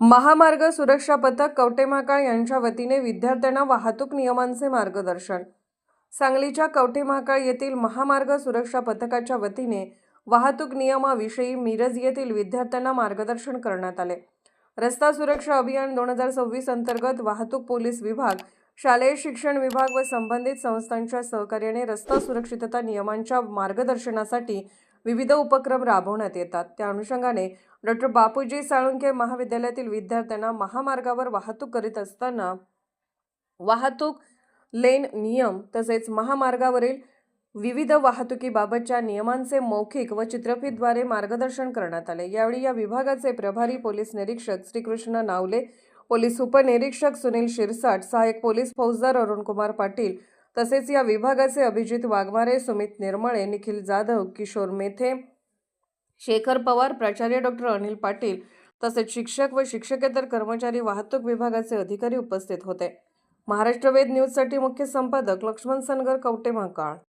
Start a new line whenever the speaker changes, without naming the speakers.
महामार्ग सुरक्षा पथक कवटेमहाकाळ यांच्या वतीने विद्यार्थ्यांना वाहतूक नियमांचे मार्गदर्शन. सांगलीच्या कवटेमहाकाळ येथील महामार्ग सुरक्षा पथकाच्या वतीने वाहतूक नियमाविषयी मिरज येथील विद्यार्थ्यांना मार्गदर्शन करण्यात आले. रस्ता सुरक्षा अभियान दोन हजार सव्वीस अंतर्गत वाहतूक पोलीस विभाग शालेय शिक्षण विभाग व संबंधित संस्थांच्या सहकार्याने रस्ता सुरक्षितता नियमांच्या मार्गदर्शनासाठी विविध उपक्रम राबवण्यात येतात. त्या अनुषंगाने डॉक्टर बापूजी साळुंखे महाविद्यालयातील विद्यार्थ्यांना महामार्गावर वाहतूक करीत असताना वाहतूक लेन नियम तसेच महामार्गावरील विविध वाहतुकीबाबतच्या नियमांचे मौखिक व चित्रफितद्वारे मार्गदर्शन करण्यात आले. यावेळी या विभागाचे प्रभारी पोलीस निरीक्षक श्रीकृष्ण नावले पोलीस उपनिरीक्षक सुनील शिरसाट सहाय्यक पोलीस फौजदार अरुणकुमार पाटील तसेच या विभागाचे अभिजित वाघमारे सुमित निर्मळे निखिल जाधव किशोर मेथे शेखर पवार प्राचार्य डॉक्टर अनिल पाटील तसेच शिक्षक व शिक्षकेतर कर्मचारी वाहतूक विभागाचे अधिकारी उपस्थित होते. महाराष्ट्र वेद न्यूजसाठी मुख्य संपादक लक्ष्मण सनगर कवटे महाकाळ.